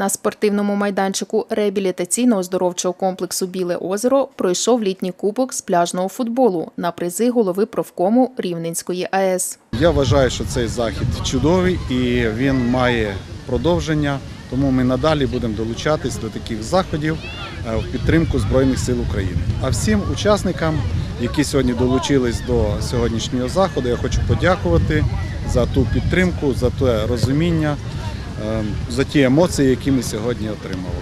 На спортивному майданчику реабілітаційно-оздоровчого комплексу Біле озеро пройшов літній кубок з пляжного футболу на призи голови профкому Рівненської АЕС. Я вважаю, що цей захід чудовий і він має продовження. Тому ми надалі будемо долучатись до таких заходів е, в підтримку Збройних сил України. А всім учасникам, які сьогодні долучились до сьогоднішнього заходу, я хочу подякувати за ту підтримку, за те розуміння, за ті емоції, які ми сьогодні отримали.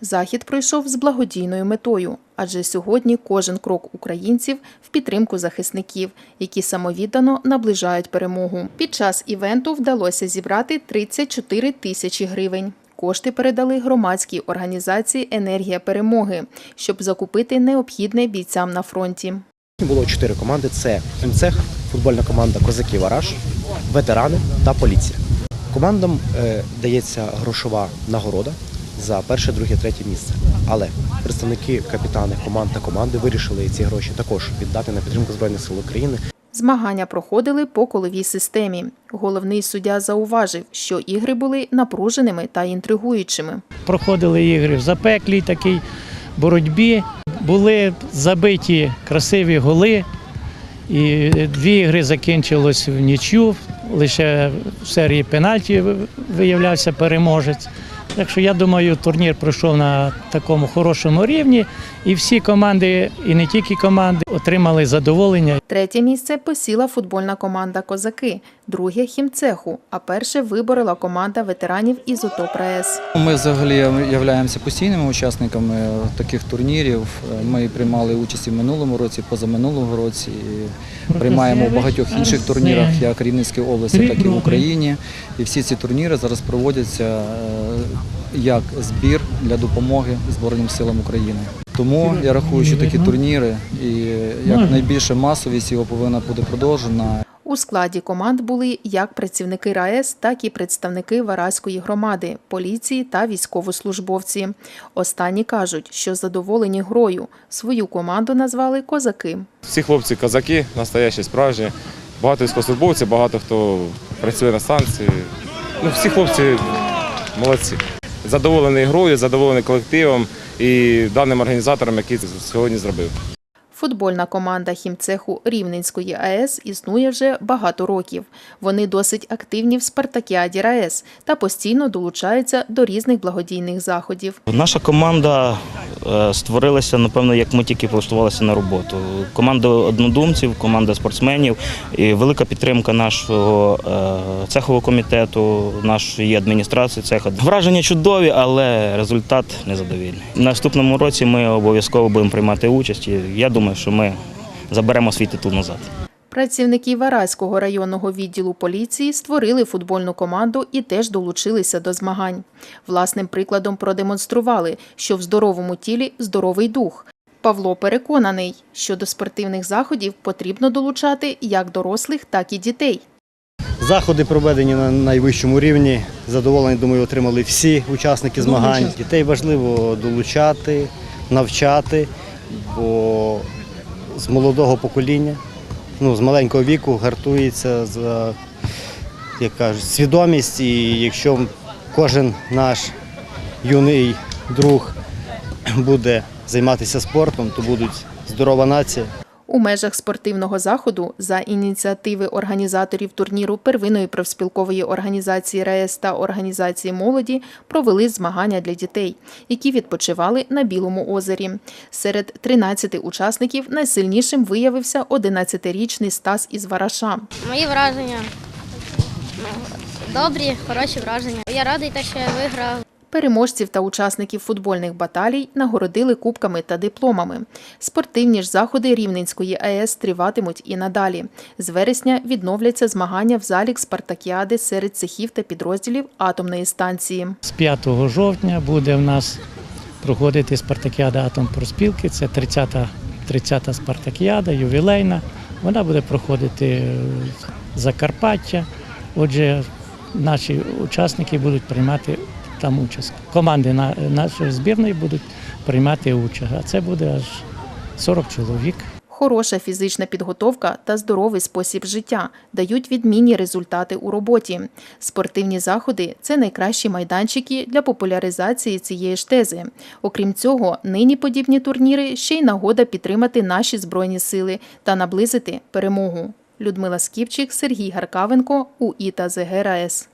Захід пройшов з благодійною метою, адже сьогодні кожен крок українців в підтримку захисників, які самовіддано наближають перемогу. Під час івенту вдалося зібрати 34 тисячі гривень. Кошти передали громадській організації Енергія перемоги, щоб закупити необхідне бійцям на фронті. Було чотири команди: це МЦЕХ, футбольна команда Козаки Вараж, ветерани та поліція. Командам е, дається грошова нагорода за перше, друге, третє місце. Але представники капітани команд та команди вирішили ці гроші також віддати на підтримку Збройних сил України. Змагання проходили по коловій системі. Головний суддя зауважив, що ігри були напруженими та інтригуючими. проходили ігри в запеклій такій боротьбі. Були забиті красиві голи. І дві ігри закінчилось в нічю. Лише в серії пенальті виявлявся переможець. Так що я думаю, турнір пройшов на такому хорошому рівні, і всі команди, і не тільки команди, отримали задоволення. Третє місце посіла футбольна команда Козаки, друге хімцеху, а перше виборола команда ветеранів із ОТО ПРАЕС. Ми взагалі являємося постійними учасниками таких турнірів. Ми приймали участь і в минулому році, позаминулого році. І Приймаємо в багатьох інших турнірах, як Рівненській області, так і в Україні. І всі ці турніри зараз проводяться е, як збір для допомоги Збройним силам України. Тому я рахую, що такі турніри і як найбільша масовість його повинна бути продовжена. У складі команд були як працівники РаЕС, так і представники Вараської громади, поліції та військовослужбовці. Останні кажуть, що задоволені грою. Свою команду назвали козаки. Всі хлопці козаки, настоящі, справжні. Багато військовослужбовців, багато хто працює на станції. Ну, всі хлопці молодці. Задоволений грою, задоволений колективом і даним організатором, який це сьогодні зробив. Футбольна команда хімцеху Рівненської АЕС існує вже багато років. Вони досить активні в спартакіаді РаЕС та постійно долучаються до різних благодійних заходів. Наша команда створилася, напевно, як ми тільки влаштувалися на роботу. Команда однодумців, команда спортсменів і велика підтримка нашого е, цехового комітету, нашої адміністрації цеха. Враження чудові, але результат незадовільний. Наступному році ми обов'язково будемо приймати участь. і Я думаю, що ми заберемо свій титул назад. Працівники Вараського районного відділу поліції створили футбольну команду і теж долучилися до змагань. Власним прикладом продемонстрували, що в здоровому тілі здоровий дух. Павло переконаний, що до спортивних заходів потрібно долучати як дорослих, так і дітей. Заходи проведені на найвищому рівні. Задоволені, думаю, отримали всі учасники змагань. Дітей важливо долучати, навчати, бо з молодого покоління, ну, з маленького віку гартується за як кажуть, свідомість. І якщо кожен наш юний друг буде займатися спортом, то будуть здорова нація. У межах спортивного заходу за ініціативи організаторів турніру первинної профспілкової організації РаЕС та організації молоді провели змагання для дітей, які відпочивали на Білому озері. Серед 13 учасників найсильнішим виявився 11-річний Стас із Вараша. Мої враження ну, добрі, хороші враження. Я радий, те, що я виграв. Переможців та учасників футбольних баталій нагородили кубками та дипломами. Спортивні ж заходи Рівненської АЕС триватимуть і надалі. З вересня відновляться змагання в залі Спартакіади серед цехів та підрозділів атомної станції. З 5 жовтня буде в нас проходити спартакіада Атом Проспілки. Це 30-та 30-та спартакіада, ювілейна. Вона буде проходити в Закарпаття. Отже, наші учасники будуть приймати там участь. Команди на- нашої збірної будуть приймати участь. А це буде аж 40 чоловік. хороша фізична підготовка та здоровий спосіб життя дають відмінні результати у роботі. Спортивні заходи це найкращі майданчики для популяризації цієї ж тези. Окрім цього, нині подібні турніри ще й нагода підтримати наші збройні сили та наблизити перемогу. Людмила Скіпчик, Сергій Гаркавенко, УІТА ЗГРАЕС.